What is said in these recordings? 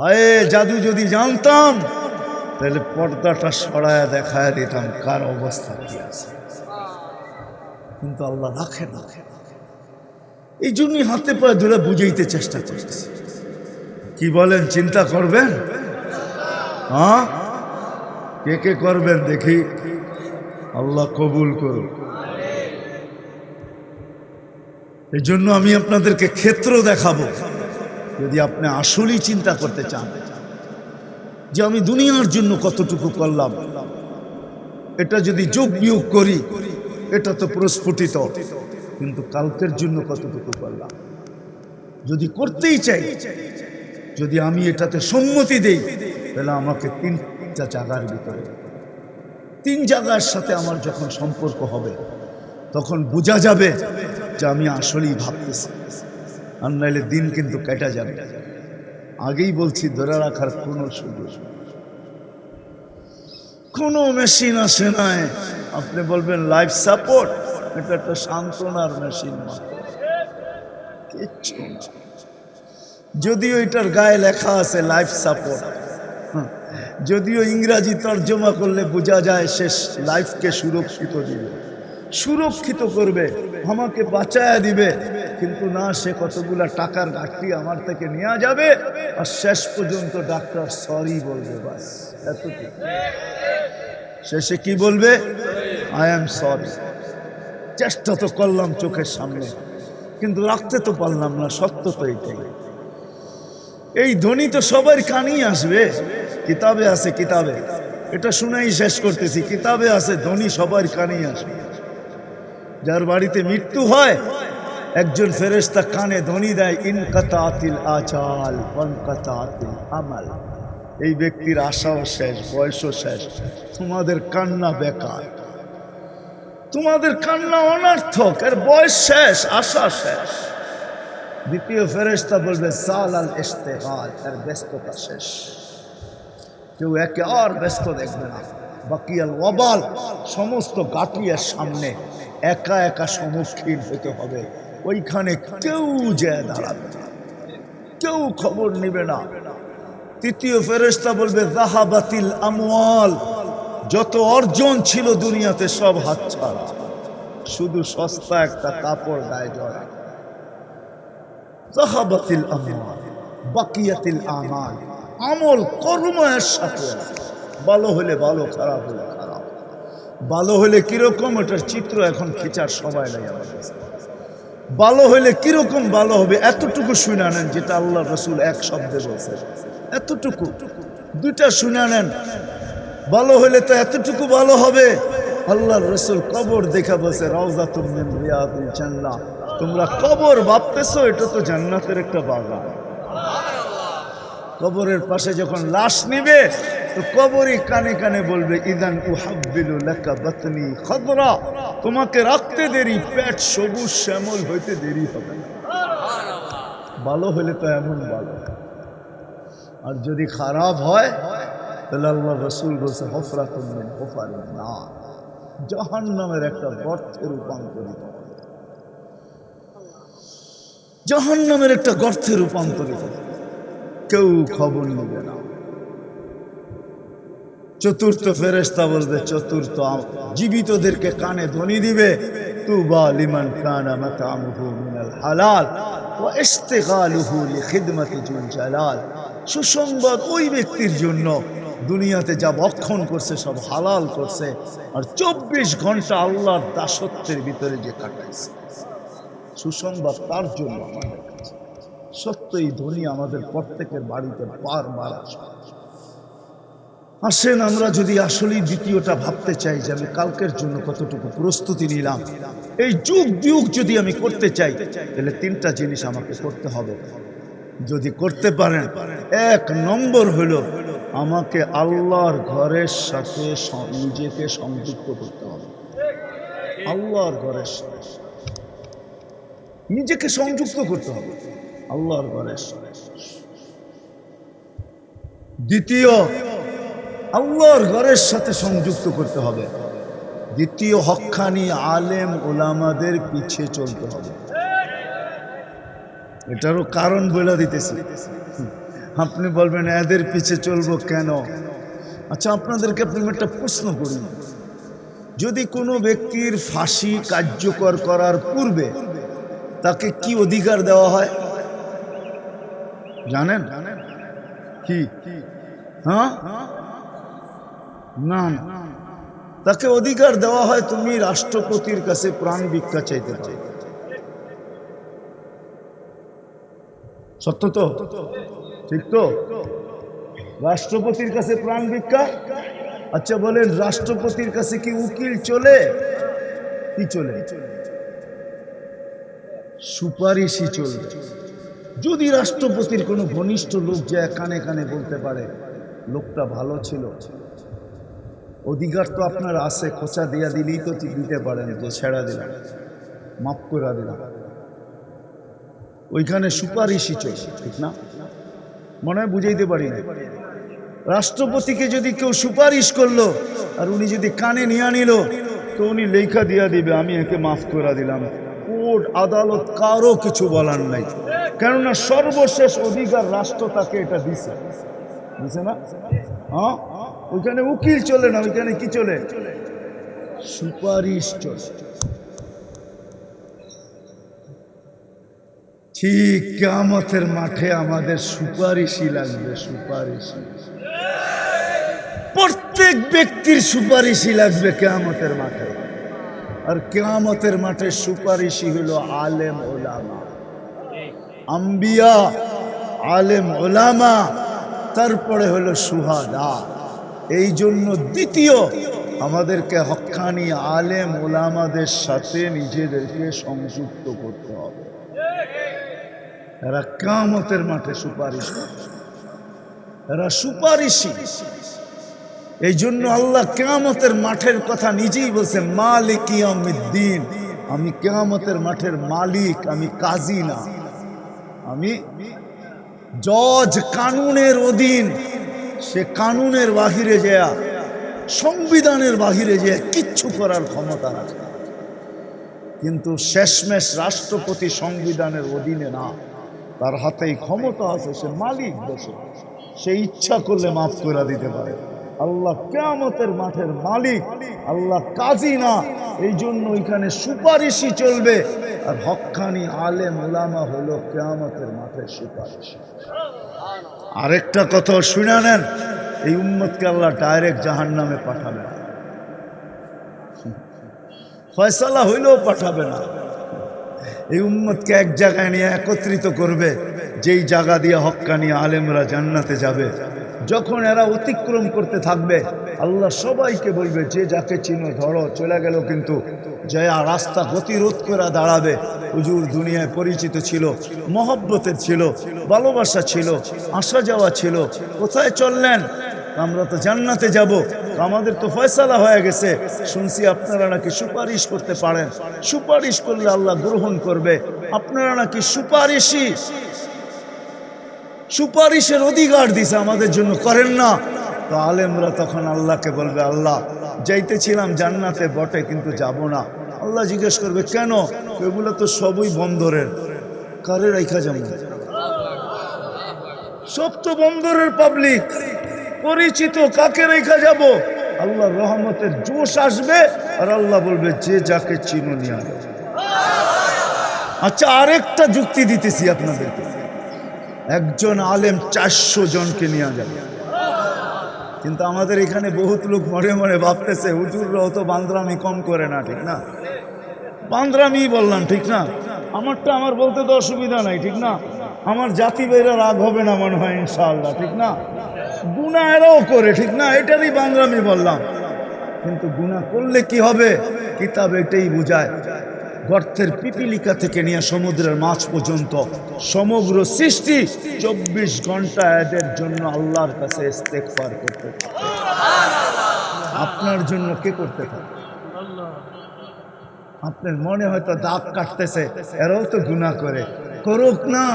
হায়, জাদু যদি জানতাম, তাহলে পর্দাটা সরায় দেখায় দিতাম কার অবস্থা কি আছে। কিন্তু আল্লাহ রাখে রাখে এই জন্যই হাতে পায়ে ধরে বুঝাইতে চেষ্টা করতেছি। কি বলেন, চিন্তা করবেন? হ্যাঁ? কে কে করবেন দেখি। আল্লাহ কবুল করুন এই জন্য আমি আপনাদেরকে ক্ষেত্র দেখাবো। যদি আপনি আসলেই চিন্তা করতে চান যে আমি দুনিয়ার জন্য কতটুকু করলাম, এটা যদি যোগ বিয়োগ করি, এটা তো প্রস্ফুটিত, কিন্তু কালকের জন্য কতটুকু করলাম? যদি করতেই চাই, যদি আমি এটাতে সম্মতি দেই, তাহলে আমাকে তিনটা জায়গার ভিতরে, তিন জায়গার সাথে আমার যখন সম্পর্ক হবে, তখন বোঝা যাবে যে আমি আসলেই ভাবতেছি। আর নাইলে দিন কিন্তু কেটে যাবে। আগেই বলছি, ধরে রাখার কোনো সুযোগ কোনো মেশিন আসে নাই। আপনি বলবেন লাইফ সাপোর্ট এটা একটা সান্ত্বনার মেশিন যদিও এটার গায়ে লেখা আছে লাইফ সাপোর্ট যদিও ইংরাজি তর্জমা করলে বোঝা যায়, সে লাইফকে সুরক্ষিত দিবে। সুরক্ষিত করবে, আমাকে বাঁচায়া দিবে। কিন্তু না, সে কতগুলা টাকার ঘাটতি আমার থেকে নেওয়া যাবে আর শেষ পর্যন্ত ডাক্তার সরি বলবে বাস। এতটুকু। শেষে কি বলবে? আই এম সরি চেষ্টা তো করলাম চোখের সামনে, কিন্তু রাখতে তো পারলাম না, সত্য তো এইটাই এই ধ্বনি তো সবার কানেই আসবে। কিতাবে আছে কিতাবে। এটা শুনেই শেষ করতেছি, কিতাবে আছে ধ্বনি সবার কানেই আসবে। যার বাড়িতে মৃত্যু হয়, একজন ফেরেস্তা কানে ধ্বনি দেয়, ইনকাতাতিল আচাল পনকাতাতিল আমাল। এই ব্যক্তির আশাও শেষ, বয়সও শেষ। তোমাদের কান্না বেকার। তোমাদের কান্না অনার্থক, এর বয়স শেষ, আশা শেষ। দ্বিতীয় ফেরেস্তা বলবে, সাল আল ইস্তেহাল এর ব্যস্ততা শেষ। কেউ একে আর ব্যস্ত দেখবে না। বাকি আল ওয়াবাল, সমস্ত গাটিয়ার সামনে। একা একা সম্মুখীন হতে হবে। ওইখানে কেউ যায় দাঁড়াবে কেউ খবর নিবে না। তৃতীয় ফেরেস্তা বলবে জাহাবাতিল আমওয়াল, যত অর্জন ছিল দুনিয়াতে সব হাতছাড়া। শুধু সস্তা একটা কাপড় গায়ে জড়া জাহাবাতিল আমওয়াল, বাকিয়াতিল আমাল, আমল কর্মের সাথে। ভালো হলে ভালো, খারাপ হলে ভালো হলে কীরকম এটার চিত্র এখন খিচার? সময় নেই ভালো হলে কীরকম ভালো হবে? এতটুকু শুনে নেন যেটা আল্লাহ রসুল এক শব্দে বলছে এতটুকু। দুইটা শুনে নেন ভালো হলে তো এতটুকু ভালো হবে? আল্লাহ রসুল কবর দেখা বলছে রওজা তুমি জান্নাহ। তোমরা কবর ভাবতেছো, এটা তো জান্নাতের একটা বাগান। কবরের পাশে যখন লাশ নিবে তো কবরই কানে কানে বলবে, ইদান উহাব্বিলু লাকা বাতনি খদরা। তোমাকে রাখতে দেরি, পেট সবুজ শ্যামল হইতে দেরি হবে ভালো হলে তো এমন ভালো। আর যদি খারাপ হয়, তাহলে আল্লাহ রসুল বলছে হফরা করবেন হফার না জাহান নামের একটা গর্থে রূপান্তরিত জাহান নামের একটা গর্তে রূপান্তরিত কেউ খবর নেবে না। চতুর্থ ফেরেস্তা বলবে চতুর্থ জীবিতদেরকে কানে ধ্বনি দিবে, তুবা লিমান কানা হালাল সুসংবাদ ওই ব্যক্তির জন্য দুনিয়াতে যা করছে, সব হালাল করছে। আর চব্বিশ ঘণ্টা আল্লাহর দাসত্বের ভিতরে যে কাটাইছে। সুসংবাদ তার জন্য আমাদের কাছে। সত্য এই ধ্বনি আমাদের প্রত্যেকের বাড়িতে বারবার আসবে। আসেন, আমরা যদি আসলেই দ্বিতীয়টা ভাবতে চাই যে আমি কালকের জন্য কতটুকু প্রস্তুতি নিলাম, এই যুগ যুগ যদি আমি করতে চাই, তাহলে তিনটা জিনিস আমাকে করতে হবে। যদি করতে পারেন, এক নম্বর হলো আমাকে আল্লাহর ঘরের সাথে নিজেকে সংযুক্ত করতে হবে। আল্লাহর ঘরের সাথে। নিজেকে সংযুক্ত করতে হবে। আল্লাহর ঘরের সাথে। দ্বিতীয় আল্লাহর ঘরের সাথে সংযুক্ত করতে হবে। দ্বিতীয় হক্কানি আলেম ওলামাদের পিছিয়ে চলতে হবে। এটারও কারণ বলে দিতেছি। আপনি বলবেন, এদের পিছে চলবো কেন? আচ্ছা আপনাদেরকে আপনি একটা প্রশ্ন করি। যদি কোনো ব্যক্তির ফাঁসি কার্যকর করার পূর্বে তাকে কি অধিকার দেওয়া হয়? জানেন? কি? হ্যাঁ? না না। তাকে অধিকার দেওয়া হয় তুমি রাষ্ট্রপতির কাছে প্রাণ ভিক্ষা চাইতে পারো সত্য তো? ঠিক তো? রাষ্ট্রপতির কাছে প্রাণ ভিক্ষা? আচ্ছা বলেন, রাষ্ট্রপতির কাছে কি উকিল চলে? কি চলে? সুপারিশই চলবে। যদি রাষ্ট্রপতির কোনো ঘনিষ্ঠ লোক যায় কানে কানে বলতে পারে, লোকটা ভালো ছিল। অধিকার তো আপনার আছে, খোঁচা দিয়া দিলেই তো দিতে পারেন যে ছেড়া দিলাম, মাফ করে দিলাম। ওইখানে সুপারিশই চলছে, ঠিক না? মনে হয় বুঝাইতে পারি রাষ্ট্রপতিকে যদি কেউ সুপারিশ করল, আর উনি যদি কানে নিয়ে নিল, তো উনি লেখা দিয়া দিবে, আমি একে মাফ করে দিলাম। কোর্ট, আদালত কারও কিছু বলার নাই। কেননা সর্বশেষ অধিকার রাষ্ট্র তাকে এটা দিছে। বুঝছে না? হ্যাঁ? ওইখানে উকিল চলে না, ওইখানে কি চলে? সুপারিশ চলে। ঠিক কেয়ামতের মাঠে আমাদের সুপারিশই লাগবে, সুপারিশই। প্রত্যেক ব্যক্তির সুপারিশই লাগবে কেয়ামতের মাঠে। আর কেয়ামতের মাঠে সুপারিশই হলো আলেম ওলামা। আম্বিয়া, আলেম ওলামা, তারপরে হলো সুহাদা। এই জন্য দ্বিতীয়, আমাদেরকে হক্কানি আলেম ওলামাদের সাথে নিজেদেরকে সংযুক্ত করতে হবে। এরা কামতের মাঠে সুপারিশ। এরা সুপারিশই। এই জন্য আল্লাহ কেয়ামতের মাঠের কথা নিজেই বলছে, মালিক আমি কেয়ামতের মাঠের মালিক, আমি কাজী না। আমি জজ কানুনের অধীন সে কানুনের বাহিরে যেয়া, সংবিধানের বাহিরে যে কিচ্ছু করার ক্ষমতা না। কিন্তু শেষমেশ রাষ্ট্রপতি সংবিধানের অধীনে না, তার হাতেই ক্ষমতা আছে, সে মালিক দেশে সে ইচ্ছা করলে মাফ করে দিতে পারে। আল্লাহ কেয়ামতের মাঠের মালিক, আল্লাহ কাজী না, এই জন্য ওইখানে সুপারিশই চলবে। আর হক্কানি আলেম ওলামা হলো কেয়ামতের মাঠের সুপারিশ। আরেকটা কথা শুনে নেন, এই উম্মতকে আল্লাহ ডাইরেক্ট জাহান নামে পাঠাবে না। ফয়সালা হইলেও পাঠাবে না। এই উম্মতকে এক জায়গায় নিয়ে একত্রিত করবে, যেই জায়গা দিয়ে হক্কানি আলেমরা জান্নাতে যাবে, যখন এরা অতিক্রম করতে থাকবে আল্লাহ সবাইকে বলবে, যে যাকে চিনো, ধরো, চলে গেল কিন্তু যে রাস্তা গতিরোধ করে দাঁড়াবে। হুজুর দুনিয়ায় পরিচিত ছিল, মহব্বতের ছিল, ভালোবাসা ছিল, আসা যাওয়া ছিল। কোথায় চললেন? আমরা তো জান্নাতে যাব। আমাদের তো ফয়সালা হয়ে গেছে। শুনছি আপনারা নাকি সুপারিশ করতে পারেন। সুপারিশ করলে আল্লাহ গ্রহণ করবে। আপনারা নাকি সুপারিশই, সুপারিশের অধিকার দিছে আমাদের জন্য। করেন না। তো আলেমরা তখন আল্লাহকে বলবে, আল্লাহ, যাইতেছিলাম জান্নাতে, বটে, কিন্তু যাব না। আল্লাহ জিজ্ঞেস করবে, কেন? এগুলো তো সবই বন্দরের। কারে রাইখা যাব? সব তো বন্দরের পাবলিক পরিচিত কাকে রেখা যাব? আল্লাহ রহমতের জোশ আসবে, আর আল্লাহ বলবে, যে যাকে চিনো নিয়ে আচ্ছা আরেকটা যুক্তি দিতেছি আপনাদেরকে। একজন আলেম চারশো জনকে নিয়ে যাবে। কিন্তু আমাদের এখানে বহুত লোক মরে মরে ভাবতেছে, হুজুররাও তো বান্দরামি কম করে না, ঠিক না? বান্দরামি বললাম, ঠিক না? আমারটা আমার বলতে তো অসুবিধা নাই, ঠিক না? আমার জাতি বেরা রাগ হবে না মনে হয়, ইনশাআল্লাহ, ঠিক না? গুণা এরাও করে, ঠিক না? এটারই বান্দরামি বললাম। কিন্তু গুণা করলে কি হবে? কিতাব এটাই বুঝায়। গর্তের পিপিলিকা থেকে নিয়ে সমুদ্রের মাছ পর্যন্ত সমগ্র সৃষ্টি চব্বিশ ঘণ্টা এদের জন্য আল্লাহর কাছে ইস্তেকবার করতে আপনার জন্য কে করতে থাকে আপনার মনে হয়তো দাঁত কাটতেছে, এরাও তো গুণা করে। করুক না।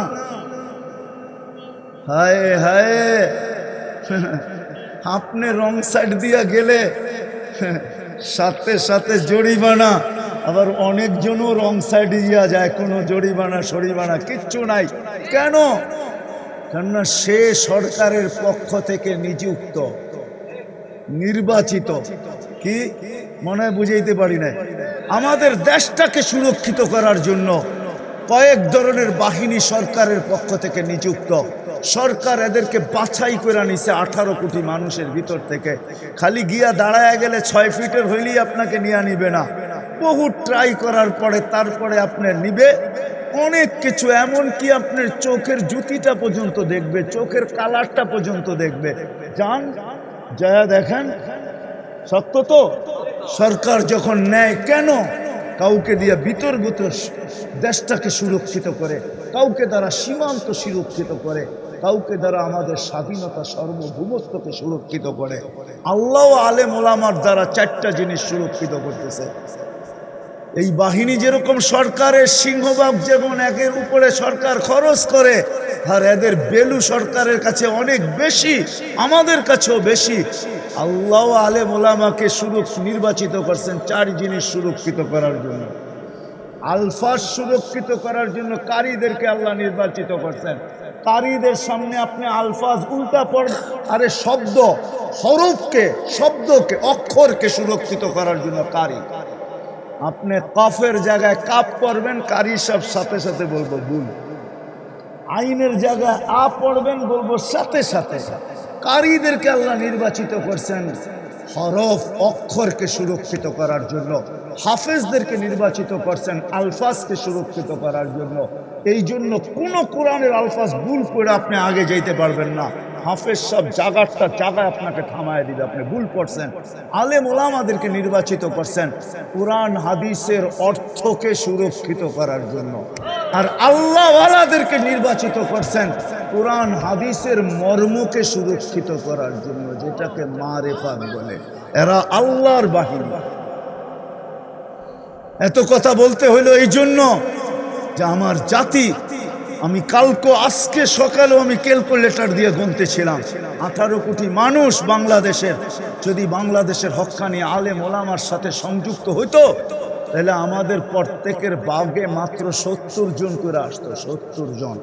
হায় হায়। আপনি রং সাইড দিয়া গেলে সাথে সাথে জরিমানা। আবার অনেকজনও রং সাইড দিয়া যায়, কোনো জরিমানা, সরিমানা, কিচ্ছু নাই। কেন? কেননা সে সরকারের পক্ষ থেকে নিযুক্ত, নির্বাচিত। কি? মনে বুঝাইতে পারি না আমাদের দেশটাকে সুরক্ষিত করার জন্য কয়েক ধরনের বাহিনী সরকারের পক্ষ থেকে নিযুক্ত। সরকার এদেরকে বাছাই করে নিছে আঠারো কোটি মানুষের ভিতর থেকে। খালি গিয়া দাঁড়ায় গেলে ছয় ফিটের হইলেই আপনাকে নিয়ে নিবে না। বহু ট্রাই করার পরে তারপরে আপনার নিবে। অনেক কিছু এমন কি আপনার চোখের জুতিটা পর্যন্ত দেখবে, চোখের কালারটা পর্যন্ত দেখবে। যান, যা দেখেন, সত্য তো? সরকার যখন নেয় কেন? কাউকে দিয়ে বিতর্গত দেশটাকে সুরক্ষিত করে, কাউকে দ্বারা সীমান্ত সুরক্ষিত করে, কাউকে দ্বারা আমাদের স্বাধীনতা সার্বভৌমত্বকে সুরক্ষিত করে। আল্লাহ আলেম ওলামার দ্বারা চারটা জিনিস সুরক্ষিত করতেছে। এই বাহিনী যেরকম সরকারের সিংহভাগ যেমন একের উপরে সরকার খরচ করে, আর এদের বেলু সরকারের কাছে অনেক বেশি, আমাদের কাছেও বেশি। আল্লাহ আলেম ওলামাকে সুরক্ষ নির্বাচিত করছেন চার জিনিস সুরক্ষিত করার জন্য। আলফাজ সুরক্ষিত করার জন্য কারীদেরকে আল্লাহ নির্বাচিত করছেন। কারীদের সামনে আপনি আলফাজ উল্টা পড়, আরে শব্দ, হরফকে, শব্দকে, অক্ষরকে সুরক্ষিত করার জন্য কারি। আপনি কফের জায়গায় কাপ করবেন কারি সব সাথে সাথে বলব ভুল। আইনের জায়গায় আ পড়বেন বলব সাথে সাথে। কারীদেরকে আল্লাহ নির্বাচিত করছেন হরফ, অক্ষরকে সুরক্ষিত করার জন্য। হাফেজদেরকে নির্বাচিত করছেন আলফাজকে সুরক্ষিত করার জন্য। এই জন্য কোনো কোরআনের আলফাজ ভুল করে আপনি আগে যেতে পারবেন না। হাফেজ সব জাগারটা জায়গায় আপনাকে থামায় দিবে, আপনি ভুল করছেন। আলেম ওলামাদেরকে নির্বাচিত করছেন কোরআন, হাদিসের অর্থকে সুরক্ষিত করার জন্য। আর আল্লাহওয়ালাদেরকে নির্বাচিত করছেন কোরআন, হাদিসের মর্মকে সুরক্ষিত করার জন্য, যেটাকে মারেফাত বলে। এরা আল্লাহর বাহিনী। এত কথা বলতে হইল এই জন্য যে আমার জাতি আমি কালকে, আজকে সকালেও আমি ক্যালকুলেটর দিয়ে গুনতেছিলাম। আঠারো কোটি মানুষ বাংলাদেশের, যদি বাংলাদেশের হক্কানি আলেম ওলামার সাথে সংযুক্ত হইতো, তাহলে আমাদের প্রত্যেকের বাগে মাত্র সত্তর জন করে আসতো, সত্তর জন।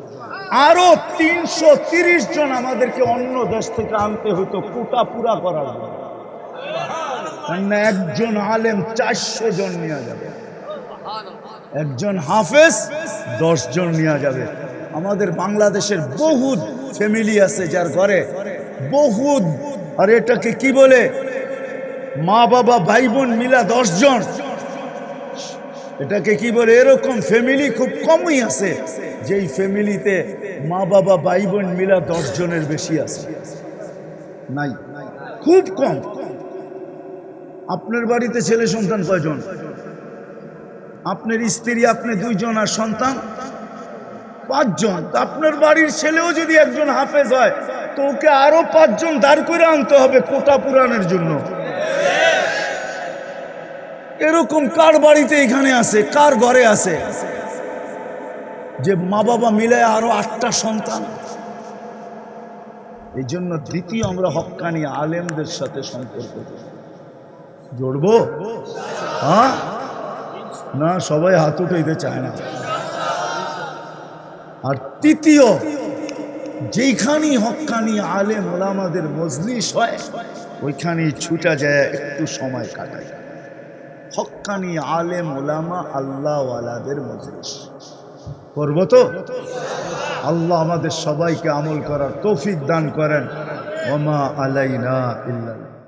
আরও তিনশো তিরিশ জন আমাদেরকে অন্য দেশ থেকে আনতে হতো কোটা পুরা করার জন্য একজন আলেম চারশো জন নেওয়া যাবে। একজন হাফেজ, দশ জন নেওয়া যাবে। আমাদের বাংলাদেশের বহুত ফ্যামিলি আছে যার ঘরে বহুত, আর এটাকে কি বলে? মা বাবা ভাই বোন মিলা দশজন। এটাকে কি বলে? এরকম ফ্যামিলি খুব কমই আছে, যেই ফ্যামিলিতে মা বাবা ভাই বোন মিলা দশজনের বেশি আছে। নাই। খুব কম। আপনার বাড়িতে ছেলে সন্তান কয়জন? আপনার স্ত্রী, আপনি দুইজন আর সন্তান? পাঁচজন আপনার বাড়ির ছেলেও যদি একজন হাফেজ হয়, তো ওকে আরও পাঁচজন দাঁড় করে আনতে হবে কোটা পুরাণের জন্য। এরকম কার বাড়িতে এখানে আছে, কার ঘরে আছে? যে মা বাবা মিলে আরও আটটা সন্তান। এই জন্য দ্বিতীয় আমরা হক্কানি আলেমদের সাথে সম্পর্ক। জড়বো? হ্যাঁ? না, সবাই হাত উঠাইতে চায় না। আর তৃতীয় যেইখানেই হকানি আলেম ওলামাদের মজলিস হয়, ওইখানেই ছুটা যায়, একটু সময় কাটায়। হক্কানি আলেম ওলামা আল্লাহওয়ালাদের মজলিস। করব তো? আল্লাহ আমাদের সবাইকে আমল করার তৌফিক দান করেন। ওমা আলাইনা ইল্লাল্লাহ।